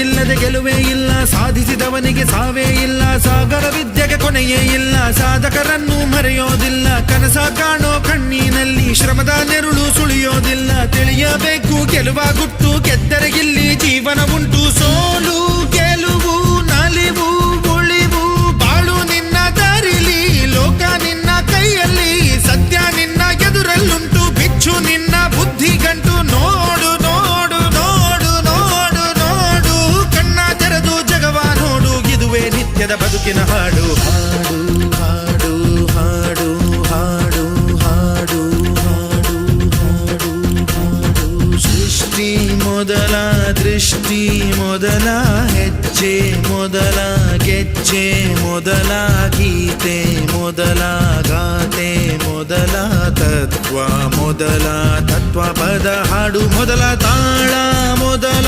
ಇಲ್ಲದೆ ಗೆಲುವೇ ಇಲ್ಲ, ಸಾಧಿಸಿದವನಿಗೆ ಸಾವೇ ಇಲ್ಲ, ಸಾಗರ ವಿದ್ಯೆಗೆ ಕೊನೆಯೇ ಇಲ್ಲ, ಸಾಧಕರನ್ನು ಮರೆಯೋದಿಲ್ಲ, ಕನಸ ಕಾಣೋ ಕಣ್ಣಿನಲ್ಲಿ ಶ್ರಮದ ನೆರಳು ಸುಳಿಯೋದಿಲ್ಲ, ತಿಳಿಯಬೇಕು ಗೆಲುವ ಗುಟ್ಟು, ಗೆದ್ದರೆ ಇಲ್ಲಿ ಜೀವನ ಉಂಟು. ನಿತ್ಯದ ಬದುಕಿನ ಹಾಡು ಹಾಡು ಹಾಡು ಹಾಡು ಹಾಡು ಹಾಡು ಹಾಡು ಹಾಡು. ಸೃಷ್ಟಿ ಮೊದಲ, ದೃಷ್ಟಿ ಮೊದಲ, ಹೆಜ್ಜೆ ಮೊದಲ, ಗೆಜ್ಜೆ ಮೊದಲ, ಗೀತೆ ಮೊದಲ, ಗಾತೆ ಮೊದಲ, ತತ್ವ ಮೊದಲ, ತತ್ವ ಪದ ಹಾಡು ಮೊದಲ, ತಾಳ ಮೊದಲ.